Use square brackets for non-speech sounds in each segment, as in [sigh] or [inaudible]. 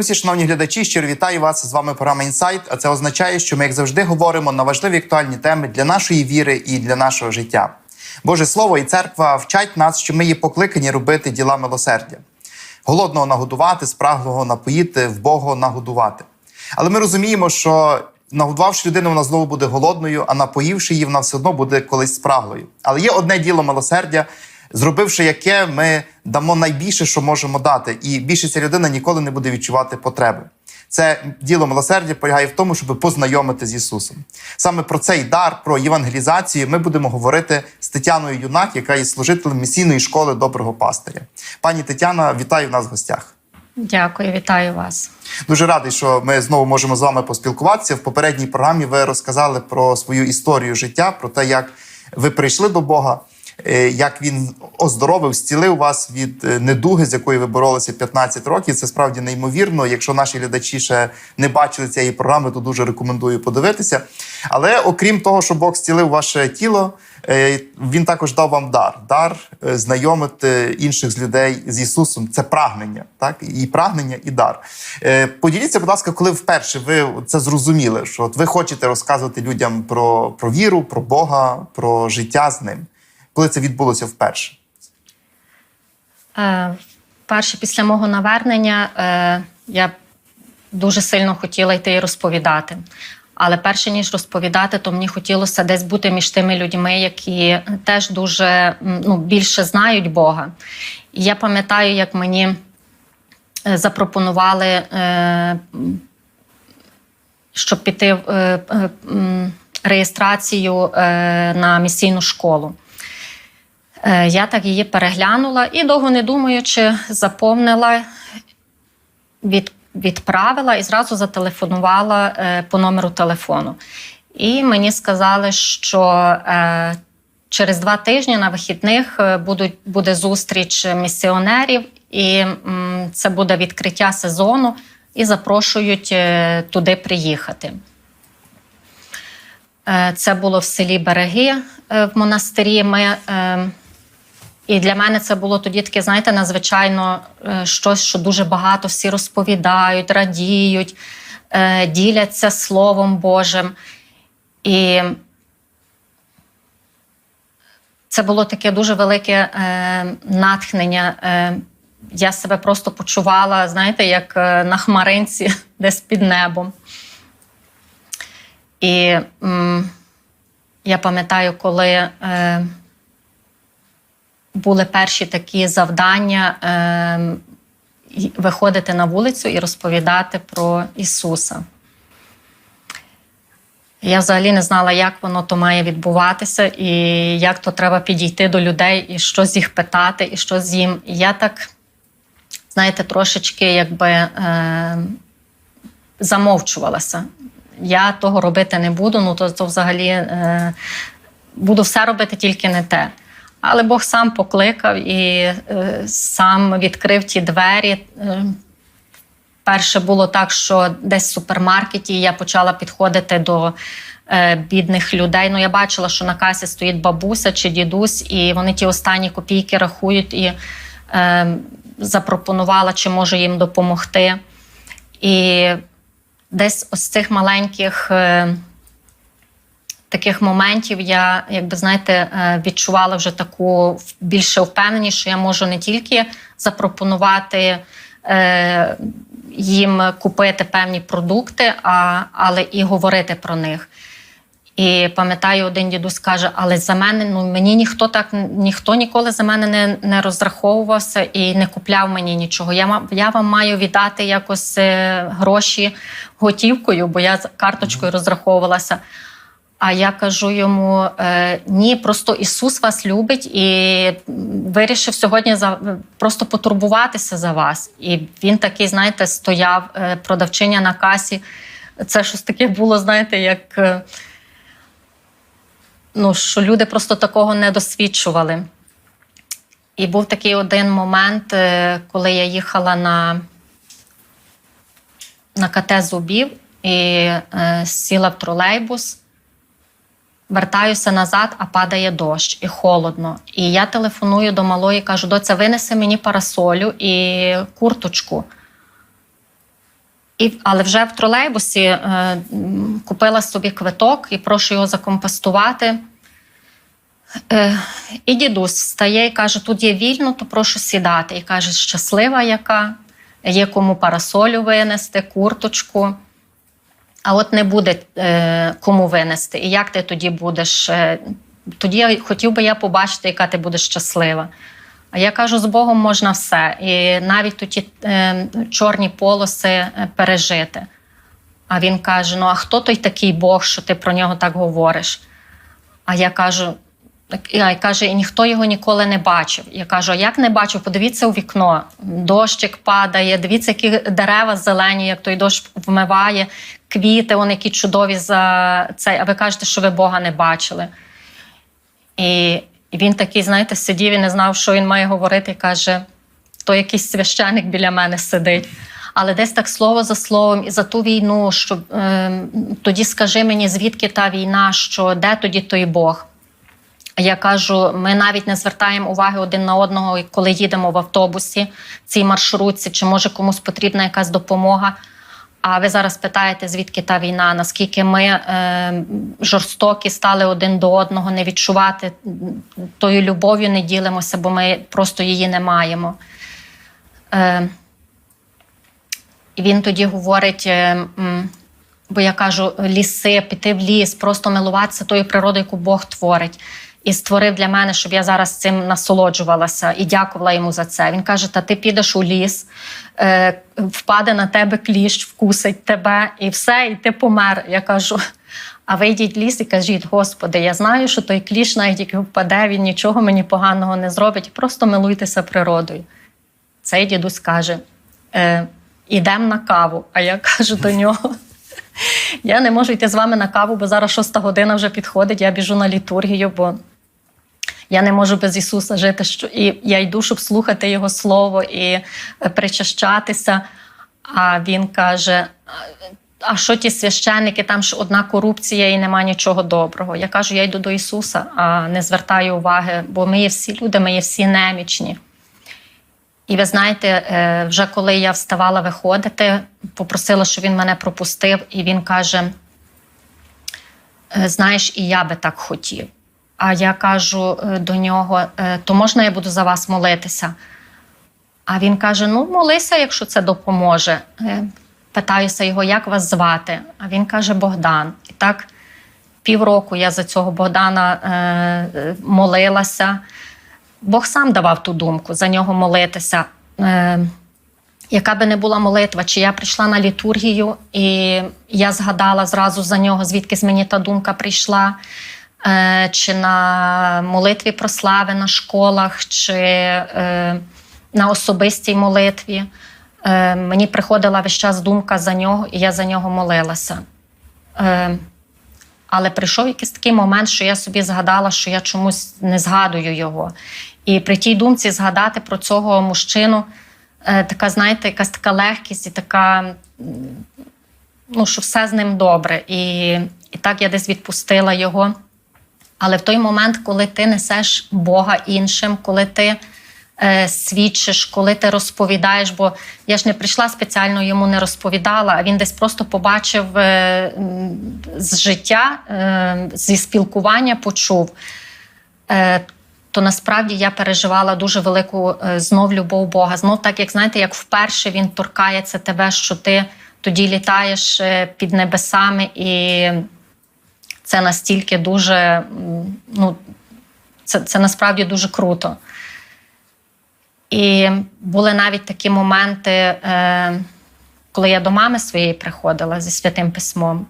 Друзі, шановні глядачі, щиро вітаю вас. З вами програма Інсайт. А це означає, що ми, як завжди, говоримо на важливі актуальні теми для нашої віри і для нашого життя. Боже Слово і церква вчать нас, що ми є покликані робити діла милосердя, голодного нагодувати, спраглого напоїти, вбого нагодувати. Але ми розуміємо, що нагодувавши людину, вона знову буде голодною, а напоївши її, вона все одно буде колись спраглою. Але є одне діло милосердя, зробивши яке, ми дамо найбільше, що можемо дати, і більше ця людина ніколи не буде відчувати потреби. Це діло милосердя полягає в тому, щоб познайомити з Ісусом. Саме про цей дар, про євангелізацію, ми будемо говорити з Тетяною Юнак, яка є служителем місійної школи доброго пастиря. Пані Тетяна, вітаю в нас в гостях. Дякую, вітаю вас. Дуже радий, що ми знову можемо з вами поспілкуватися. В попередній програмі ви розказали про свою історію життя, про те, як ви прийшли до Бога, як він оздоровив, зцілив вас від е, недуги, з якою ви боролися 15 років. Це справді неймовірно. Якщо наші глядачі ще не бачили цієї програми, то дуже рекомендую подивитися. Але окрім того, що Бог зцілив ваше тіло, е, він також дав вам дар дар е, знайомити інших з людей з Ісусом. Це прагнення, так і прагнення, і дар. Е, Поділіться, будь ласка, коли вперше ви це зрозуміли, що от ви хочете розказувати людям про, про віру, про Бога, про життя з ним. Коли це відбулося вперше? Е, перше, після мого навернення е, я дуже сильно хотіла йти і розповідати. Але перше ніж розповідати, то мені хотілося десь бути між тими людьми, які теж дуже ну, більше знають Бога. І я пам'ятаю, як мені е, запропонували, щоб піти в реєстрацію на місійну школу. Е, Я так її переглянула і довго не думаючи, заповнила, від, відправила і зразу зателефонувала е, по номеру телефону. І мені сказали, що е, через два тижні на вихідних будуть, буде зустріч місіонерів, і це буде відкриття сезону, і запрошують туди приїхати. Це було в селі Береги в монастирі. Ми, е, і для мене це було тоді таке, знаєте, надзвичайно е, щось, що дуже багато всі розповідають, радіють, е, діляться Словом Божим. І це було таке дуже велике е, натхнення. Я себе просто почувала, знаєте, як на хмаринці [laughs] десь під небом. І м, я пам'ятаю, коли були перші такі завдання е, виходити на вулицю і розповідати про Ісуса. Я взагалі не знала, як воно то має відбуватися, і як то треба підійти до людей, і що з їх питати, і що з їм. І я так, знаєте, трошечки якби е, замовчувалася. Я того робити не буду, ну то, то взагалі е, буду все робити тільки не те. Але Бог сам покликав і е, сам відкрив ті двері. Е, Перше було так, що десь в супермаркеті я почала підходити до е, бідних людей. Ну, я бачила, що на касі стоїть бабуся чи дідусь, і вони ті останні копійки рахують і е, запропонувала, чи можу їм допомогти. І десь ось цих маленьких. Таких моментів я, якби знаєте, е, відчувала вже таку більше впевненість, що я можу не тільки запропонувати е, їм купити певні продукти, а, але і говорити про них. І пам'ятаю, один дідусь каже: але за мене ну мені ніхто так ніхто ніколи за мене не, не розраховувався і не купляв мені нічого. Я я вам маю віддати якось е, гроші готівкою, бо я з карточкою розраховувалася. А я кажу йому: е, ні, просто Ісус вас любить і вирішив сьогодні за просто потурбуватися за вас. І він такий, знаєте, стояв е, продавчиня на касі. Це щось таке було, знаєте, як е, ну, що люди просто такого не досвідчували. І був такий один момент, коли я їхала на, на КТ зубів і е, сіла в тролейбус. Вертаюся назад, а падає дощ і холодно. І я телефоную до малої, кажу: доця, винеси мені парасолю і курточку. І, але вже в тролейбусі е, купила собі квиток і прошу його закомпостувати. Е, і дідусь встає і каже: тут є вільно, то прошу сідати. І каже, щаслива яка, є кому парасолю винести, курточку. А от не буде е, кому винести. І як ти тоді будеш? Е, тоді я- хотів би я побачити, яка ти будеш щаслива. А я кажу, з Богом можна все. І навіть тут е, чорні полоси е, пережити. А він каже: Ну, а хто той такий Бог, що ти про нього так говориш? А я кажу, і- каже, і ніхто його ніколи не бачив. Я кажу, як не бачив? Подивіться у вікно. Дощик падає, дивіться, які дерева зелені, як той дощ вмиває, квіти, вони які чудові за цей. А ви кажете, що ви Бога не бачили. І він такий, знаєте, сидів і не знав, що він має говорити, і каже: то якийсь священик біля мене сидить. Але десь так слово за словом, і за ту війну, що е, тоді скажи мені, звідки та війна, що де тоді той Бог? Я кажу, ми навіть не звертаємо уваги один на одного, коли їдемо в автобусі, цій маршрутці, чи може комусь потрібна якась допомога. А ви зараз питаєте, звідки та війна? Наскільки ми е, жорстокі стали один до одного, не відчувати тою любов'ю не ділимося, бо ми просто її не маємо. Е, він тоді говорить: е, бо я кажу, ліси, піти в ліс, просто милуватися тою природою, яку Бог творить. І створив для мене, щоб я зараз цим насолоджувалася і дякувала йому за це. Він каже: Та ти підеш у ліс, е, впаде на тебе кліщ, вкусить тебе, і все, і ти помер. Я кажу. А ви йдіть в ліс і кажіть, Господи, я знаю, що той кліщ, навіть як впаде, він нічого мені поганого не зробить. Просто милуйтеся природою. Цей дідусь каже: е, ідемо на каву. А я кажу до нього. Я не можу йти з вами на каву, бо зараз шоста година вже підходить. Я біжу на літургію, бо я не можу без Ісуса жити. Що і я йду, щоб слухати Його Слово і е, причащатися. А він каже: а що ті священники, там ж одна корупція і нема нічого доброго. Я кажу, я йду до Ісуса, а не звертаю уваги, бо ми є всі люди, ми є всі немічні. І ви знаєте, е, вже коли я вставала виходити, попросила, щоб він мене пропустив, і він каже: «Е, Знаєш, і я би так хотів. А я кажу е, до нього: «Е, то можна я буду за вас молитися? А він каже: Ну, молися, якщо це допоможе. Е, Питаюся його, як вас звати? А він каже: Богдан. І так півроку я за цього Богдана е, молилася. Бог сам давав ту думку за нього молитися. Е, яка би не була молитва, чи я прийшла на літургію, і я згадала зразу за нього, звідки мені та думка прийшла, чи на молитві прослави на школах, чи е, на особистій молитві. Е, мені приходила весь час думка за нього, і я за нього молилася. Е, але прийшов якийсь такий момент, що я собі згадала, що я чомусь не згадую його. І при тій думці згадати про цього мужчину, е, така, знаєте, якась така легкість і така, ну, що все з ним добре. І, і так я десь відпустила його. Але в той момент, коли ти несеш Бога іншим, коли ти е, свідчиш, коли ти розповідаєш, бо я ж не прийшла спеціально йому не розповідала, а він десь просто побачив е, з життя, е, зі спілкування почув. Е, то насправді я переживала дуже велику е, знов любов Бога. Знов так, як знаєте, як вперше він торкається тебе, що ти тоді літаєш е, під небесами, і це настільки дуже, ну, це, це насправді дуже круто. І були навіть такі моменти, е, коли я до мами своєї приходила зі святим письмом.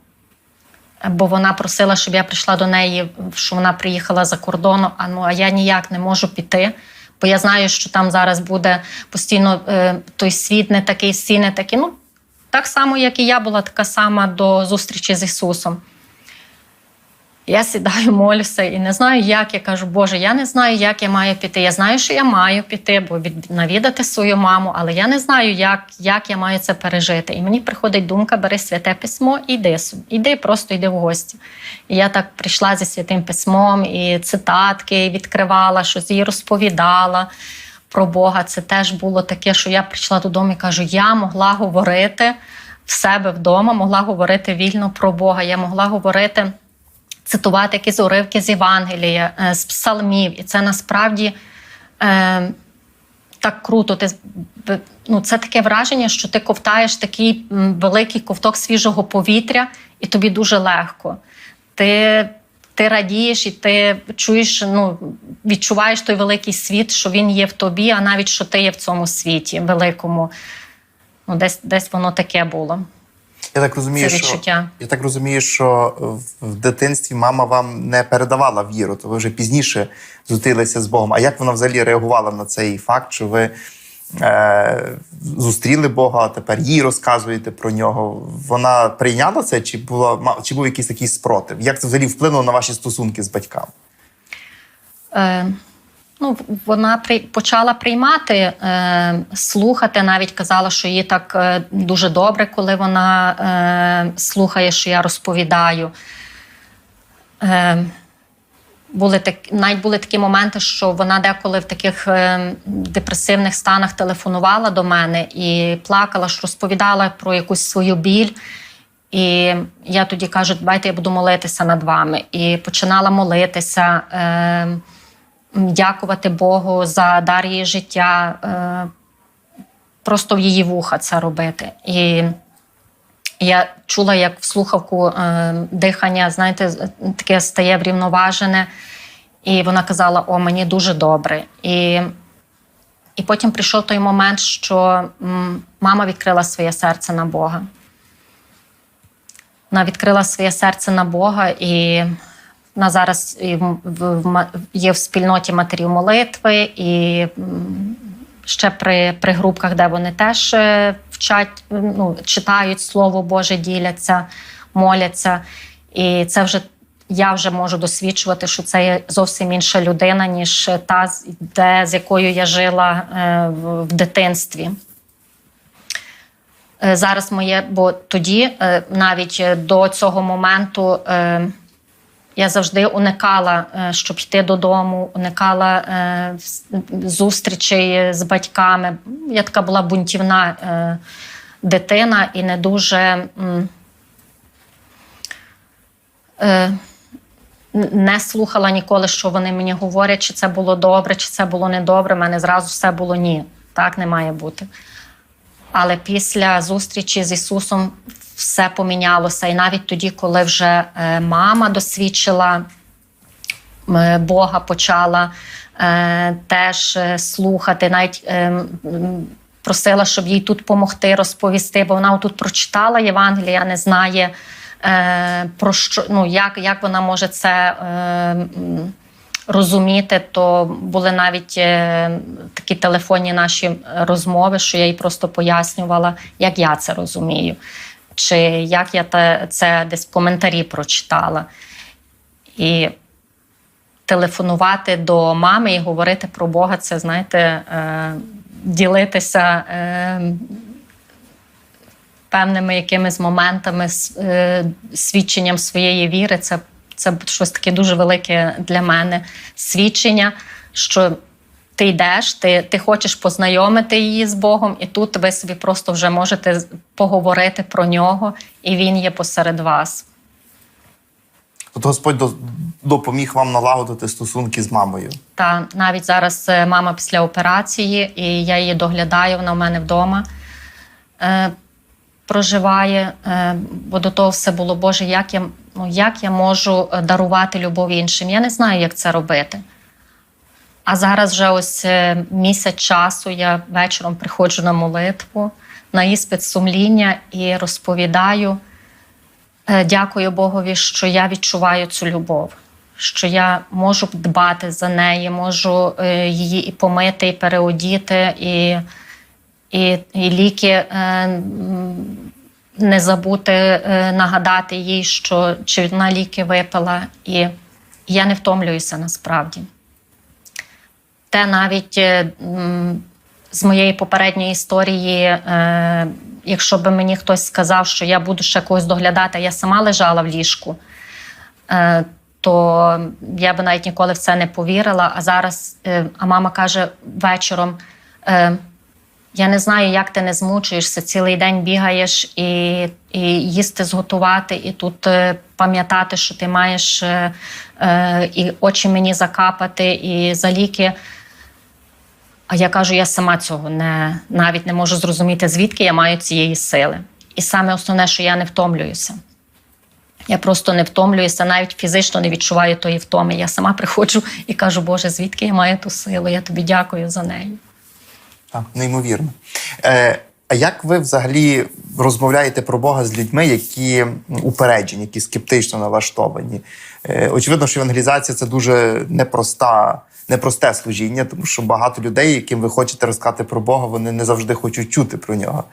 Бо вона просила, щоб я прийшла до неї, що вона приїхала за кордону, а ну а я ніяк не можу піти, бо я знаю, що там зараз буде постійно е, той світ не такий, всі не такі. Ну так само, як і я була така сама до зустрічі з Ісусом. Я сідаю, [laughs] молюся і не знаю, як. Я кажу, Боже, я не знаю, як я маю піти. Я знаю, що я маю піти, бо від, навідати свою маму, але я не знаю, як, як я маю це пережити. І мені приходить думка: бери святе письмо і йди. Іди, просто йди в гості. І я так прийшла зі святим письмом, і цитатки відкривала, щось їй розповідала про Бога. Це теж було таке, що я прийшла додому і кажу: я могла говорити в себе вдома могла говорити вільно про Бога. Я могла говорити, цитувати якісь уривки з Євангелія, е, з псалмів. І це насправді е, так круто. Ти, ну, це таке враження, що ти ковтаєш такий великий ковток свіжого повітря, і тобі дуже легко. Ти, ти радієш і ти чуєш, ну, відчуваєш той великий світ, що він є в тобі, а навіть що ти є в цьому світі великому. Ну, десь, десь воно таке було. Я так розумію, Це що я так розумію, що в- в дитинстві мама вам не передавала віру, то ви вже пізніше зустрілися з Богом. А як вона взагалі реагувала на цей факт, що ви е, зустріли Бога, а тепер їй розказуєте про нього? Вона прийняла це, чи була чи був якийсь такий спротив? Як це взагалі вплинуло на ваші стосунки з батьками? Е, ну, вона при, почала приймати, е, слухати, навіть казала, що їй так е, дуже добре, коли вона е, слухає, що я розповідаю. Е, були так, навіть були такі моменти, що вона деколи в таких е, депресивних станах телефонувала до мене і плакала, що розповідала про якусь свою біль. І я тоді кажу, давайте я буду молитися над вами. І починала молитися, е, дякувати Богу за дар її життя, е, просто в її вуха це робити. І я чула, як в слухавку е, дихання, знаєте, таке стає врівноважене. І вона казала: О, мені дуже добре. І, і потім прийшов той момент, що мама відкрила своє серце на Бога. Вона відкрила своє серце на Бога, і вона зараз є в спільноті матерів молитви, і ще при, при групках, де вони теж е, вчать, ну, читають Слово Боже, діляться, моляться. І це вже я вже можу досвідчувати, що це є зовсім інша людина, ніж та, де, з якою я жила е, в, дитинстві. Е, Зараз моє, бо тоді, навіть до цього моменту, я завжди уникала, е, щоб йти додому, уникала е, зустрічей з батьками. Я така була бунтівна е, дитина і не дуже. Не слухала ніколи, що вони мені говорять, чи це було добре, чи це було недобре. У мене зразу все було ні. Так не має бути. Але після зустрічі з Ісусом все помінялося. І навіть тоді, коли вже е, мама досвідчила Бога, почала е, теж е, слухати, навіть просила, щоб їй тут допомогти розповісти, бо вона тут прочитала Євангелія, не знає. Про що ну як, як вона може це розуміти, то були навіть е, такі телефонні наші розмови, що я їй просто пояснювала, як я це розумію, чи як я те, це десь в коментарі прочитала. І телефонувати до мами і говорити про Бога, це, знаєте, е, ділитися. Е, Певними якимись моментами, е, свідченням своєї віри, це, це щось таке дуже велике для мене свідчення, що ти йдеш, ти, ти хочеш познайомити її з Богом, і тут ви собі просто вже можете поговорити про нього, і він є посеред вас. Тобто Господь допоміг вам налагодити стосунки з мамою. Та навіть зараз е, мама після операції, і я її доглядаю, вона в мене вдома е, проживає. Е, бо до того все було Боже, як я, ну, як я можу е, дарувати любов іншим? Я не знаю, як це робити. А зараз вже ось е, місяць часу я вечором приходжу на молитву, на іспит сумління і розповідаю. Е, Дякую Богові, що я відчуваю цю любов, що я можу дбати за неї, можу е, її і помити, і переодіти, і, і, і ліки не забути нагадати їй, що чи вона ліки випила. І я не втомлююся насправді. Те навіть е, з моєї попередньої історії, е, якщо би мені хтось сказав, що я буду ще когось доглядати, я сама лежала в ліжку, е, то я би навіть ніколи в це не повірила. А зараз, а мама каже вечором: Я не знаю, як ти не змучуєшся, цілий день бігаєш і, і їсти зготувати, і тут пам'ятати, що ти маєш і очі мені закапати, і за ліки. А я кажу, я сама цього не, навіть не можу зрозуміти, звідки я маю цієї сили. І саме основне, що я не втомлююся. Я просто не втомлююся, навіть фізично не відчуваю тої втоми. Я сама приходжу і кажу, Боже, звідки я маю ту силу? Я тобі дякую за неї. Так, неймовірно. Е, а як ви взагалі розмовляєте про Бога з людьми, які упереджені, які скептично налаштовані? Е, очевидно, що евангелізація це дуже непроста, непросте служіння, тому що багато людей, яким ви хочете розказати про Бога, вони не завжди хочуть чути про нього.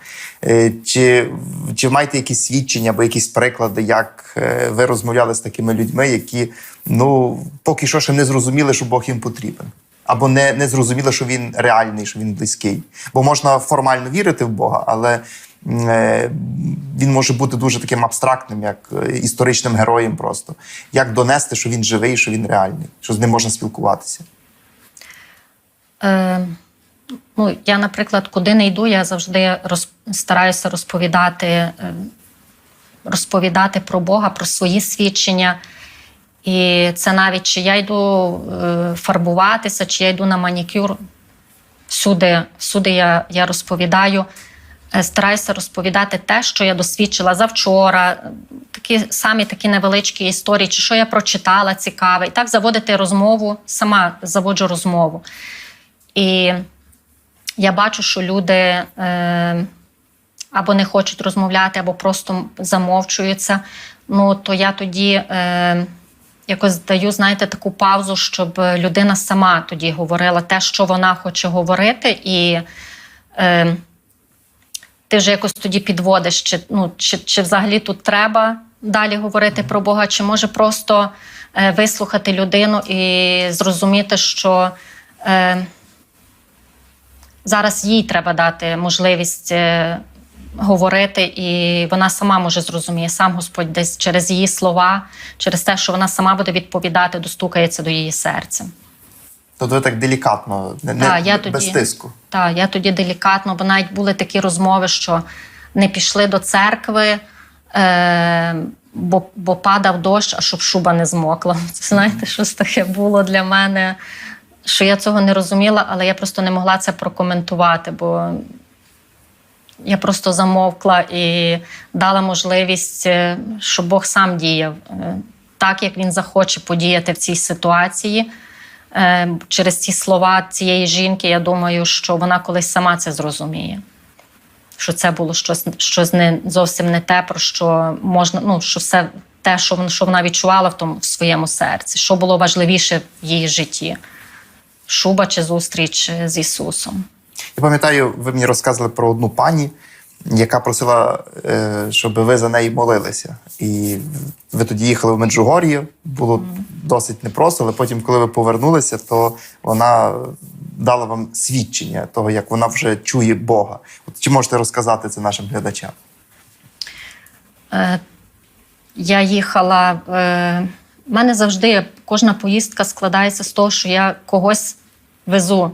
Е, чи, чи маєте якісь свідчення або якісь приклади, як е, ви розмовляли з такими людьми, які ну поки що ще не зрозуміли, що Бог їм потрібен? або не, не зрозуміло, що він реальний, що він близький. Бо можна формально вірити в Бога, але е, він може бути дуже таким абстрактним, як е, історичним героєм. Просто як донести, що він живий, що він реальний, що з ним можна спілкуватися. Е, ну, я, наприклад, куди не йду, я завжди роз, стараюся розповідати, е, розповідати про Бога, про свої свідчення. І це навіть чи я йду е, фарбуватися, чи я йду на манікюр. Всюди, всюди я, я розповідаю, е, стараюся розповідати те, що я досвідчила завчора, такі самі такі невеличкі історії, чи що я прочитала цікаве. І так заводити розмову, сама заводжу розмову. І я бачу, що люди е, або не хочуть розмовляти, або просто замовчуються. Ну, то я тоді е, якось даю, знаєте, таку паузу, щоб людина сама тоді говорила те, що вона хоче говорити, і е, ти вже якось тоді підводиш, чи, ну, чи, чи взагалі тут треба далі говорити про Бога, чи може просто е, вислухати людину і зрозуміти, що. Е, зараз їй треба дати можливість е, говорити, і вона сама може зрозуміє, сам Господь десь через її слова, через те, що вона сама буде відповідати, достукається до її серця. Тобто ви так делікатно, не, не я без тоді- тиску. Так, я тоді делікатно, бо навіть були такі розмови, що не пішли до церкви, е, бо, бо падав дощ, а щоб шуба не змокла. [laughs] Це знаєте, щось таке було для мене, що я цього не розуміла, але я просто не могла це прокоментувати, бо я просто замовкла і дала можливість, е, щоб Бог сам діяв е, так, як він захоче подіяти в цій ситуації. Е, Через ці слова цієї жінки, я думаю, що вона колись сама це зрозуміє. Що це було щось, щось не зовсім не те, про що можна, ну що все те, що вона, що вона відчувала в тому в своєму серці, що було важливіше в її житті: шуба чи зустріч з Ісусом. Я пам'ятаю, ви мені розказували про одну пані, яка просила, е, щоб ви за неї молилися. І ви тоді їхали в Меджугор'я, було досить непросто, але потім, коли ви повернулися, то вона дала вам свідчення того, як вона вже чує Бога. От чи можете розказати це нашим глядачам? Е, Я їхала. В мене завжди кожна поїздка складається з того, що я когось везу.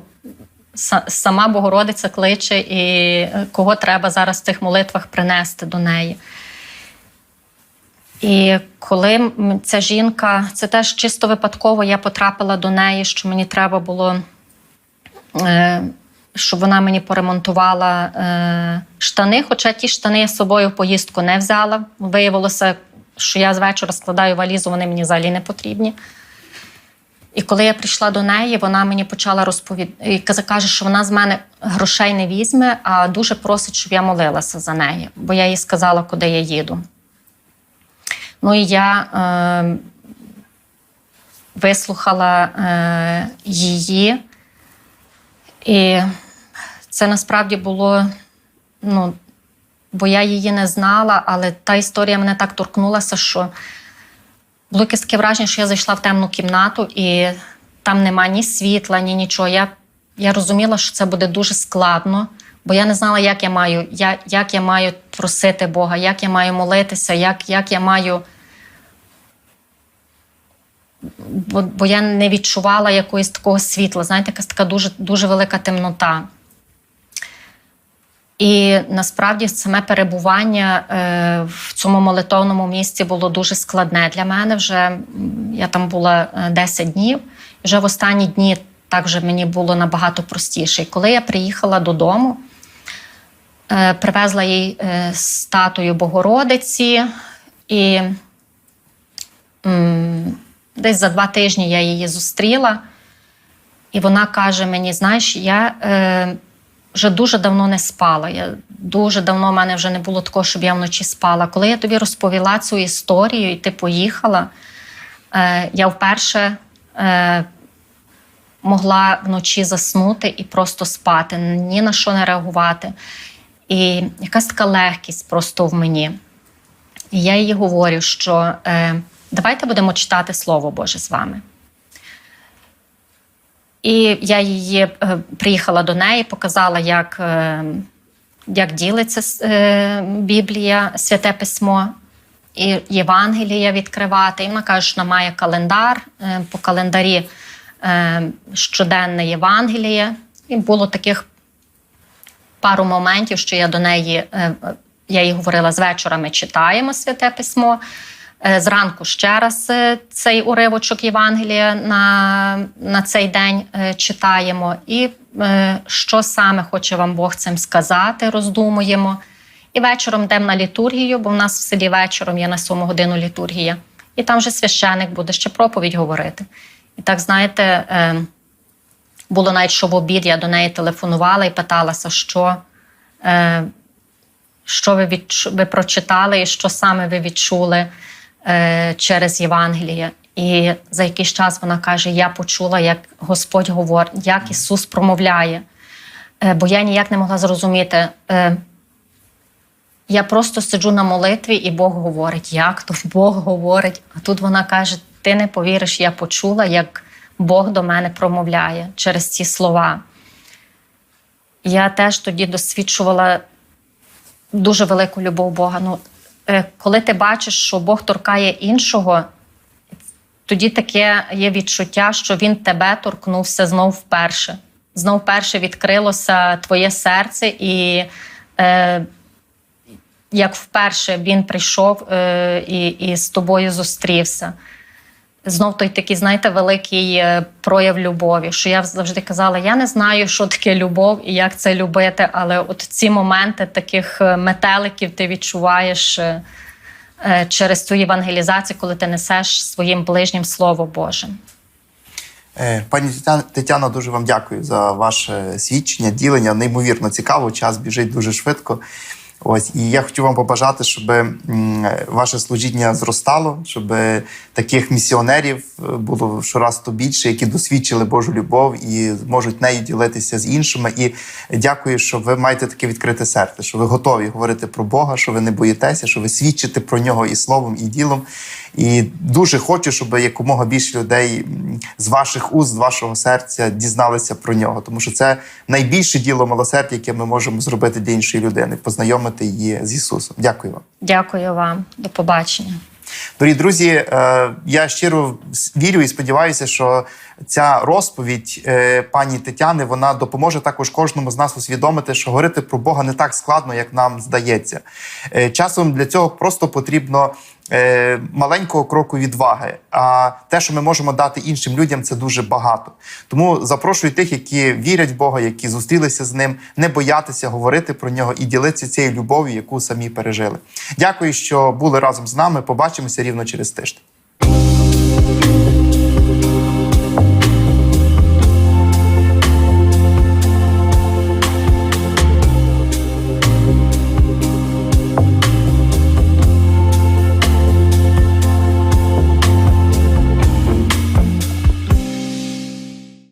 Сама Богородиця кличе, і е, кого треба зараз в цих молитвах принести до неї. І коли ця жінка, це теж чисто випадково я потрапила до неї, що мені треба було, е, щоб вона мені поремонтувала е, штани. Хоча ті штани я з собою в поїздку не взяла. Виявилося, що я з вечора складаю валізу, вони мені взагалі не потрібні. І коли я прийшла до неї, вона мені почала розповідати каже, що вона з мене грошей не візьме, а дуже просить, щоб я молилася за неї, бо я їй сказала, куди я їду. Ну і я е, вислухала е, її, і це насправді було, ну, бо я її не знала, але та історія мене так торкнулася, що було якесь таке враження, що я зайшла в темну кімнату, і там нема ні світла, ні нічого. Я, я розуміла, що це буде дуже складно, бо я не знала, як я маю, як, як я маю просити Бога, як я маю молитися, як, як я маю. Бо, бо я не відчувала якогось такого світла, знаєте, якась така дуже, дуже велика темнота. І насправді саме перебування е, в цьому молитовному місці було дуже складне для мене. Вже я там була е, 10 днів. Вже в останні дні так вже мені було набагато простіше. І коли я приїхала додому, е, привезла їй е, статую Богородиці, і десь за два тижні я її зустріла. І вона каже мені: знаєш, я е, вже дуже давно не спала. Я дуже давно в мене вже не було такого, щоб я вночі спала. Коли я тобі розповіла цю історію, і ти поїхала, е, я вперше е, могла вночі заснути і просто спати, ні на що не реагувати. І якась така легкість просто в мені. І я їй говорю, що е, давайте будемо читати Слово Боже з вами. І я її е, приїхала до неї, показала, як, е, як ділиться е, Біблія, святе письмо і Євангелія відкривати. І вона каже, що вона має календар по календарі щоденне Євангеліє. І було таких пару моментів, що я до неї, я їй говорила з вечора, ми читаємо святе письмо. Е, Зранку ще раз е, цей уривочок Євангелія на, на цей день е, читаємо. І що саме хоче вам Бог цим сказати, роздумуємо. І вечором йдемо на літургію, бо в нас в селі вечором є на 7 годину літургія. І там вже священик буде ще проповідь говорити. І так, знаєте, було навіть що в обід, я до неї телефонувала і питалася, що, що ви, відчу, ви прочитали і що саме ви відчули е, через Євангеліє. І за якийсь час вона каже: Я почула, як Господь говорить, як Ісус промовляє. Е, бо я ніяк не могла зрозуміти. Е, я просто сиджу на молитві, і Бог говорить, як то Бог говорить. А тут вона каже: Ти не повіриш, я почула, як Бог до мене промовляє через ці слова. Я теж тоді досвідчувала дуже велику любов Бога. Ну, коли ти бачиш, що Бог торкає іншого, тоді таке є відчуття, що Він тебе торкнувся знов вперше. Знов вперше відкрилося твоє серце, і е, як вперше він прийшов е, і, і з тобою зустрівся. Знов той такий, знаєте, великий е, прояв любові. Що я завжди казала: я не знаю, що таке любов і як це любити, але от ці моменти таких е, метеликів ти відчуваєш е, через цю євангелізацію, коли ти несеш своїм ближнім Слово Боже. Пані Тетяно, дуже вам дякую за ваше свідчення, ділення. Неймовірно цікаво, час біжить дуже швидко. Ось і я хочу вам побажати, щоб ваше служіння зростало, щоб таких місіонерів е, було щораз то більше, які досвідчили Божу любов і можуть нею ділитися з іншими. І дякую, що ви маєте таке відкрите серце, що ви готові говорити про Бога, що ви не боїтеся, що ви свідчите про нього і словом, і ділом. І дуже хочу, щоб якомога більше людей з ваших уст, з вашого серця дізналися про нього, тому що це найбільше діло милосердя, яке ми можемо зробити для іншої людини, познайомити її з Ісусом. Дякую вам. Дякую вам, до побачення. Дорогі друзі, е, я щиро вірю і сподіваюся, що ця розповідь е, пані Тетяни вона допоможе також кожному з нас усвідомити, що говорити про Бога не так складно, як нам здається. Е, Часом для цього просто потрібно маленького кроку відваги. А те, що ми можемо дати іншим людям, це дуже багато. Тому запрошую тих, які вірять в Бога, які зустрілися з ним, не боятися говорити про нього і ділитися цією любов'ю, яку самі пережили. Дякую, що були разом з нами. Побачимося рівно через тиждень.